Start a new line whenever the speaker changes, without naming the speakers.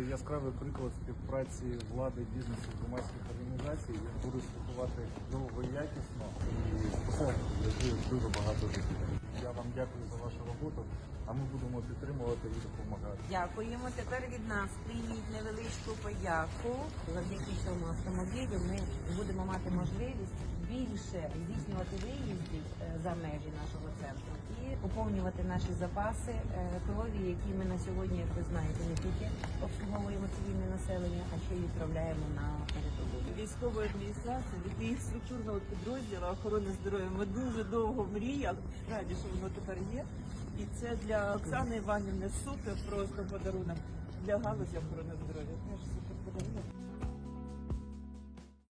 яскравий приклад співпраці влади, бізнесу, громадських організацій. Він буде слухувати довго і якісно і спостерігати врятує дуже багато життів. Я вам дякую за вашу роботу, а ми будемо підтримувати і допомагати.
Дякуємо. Тепер від нас прийміть невеличку подяку. Завдяки цьому автомобілю ми будемо мати можливість більше здійснювати виїздів е, за межі нашого центру і поповнювати наші запаси е, крові, які ми на сьогодні, як ви знаєте, не тільки обслуговуємо цивільне населення, а ще й відправляємо на передову.
військової адміністрації, від їх структурного підрозділу охорони здоров'я. Ми дуже довго мріяли, раді, що воно тепер є. І це для Оксани Іванівни супер просто подарунок для галузі охорони здоров'я. Теж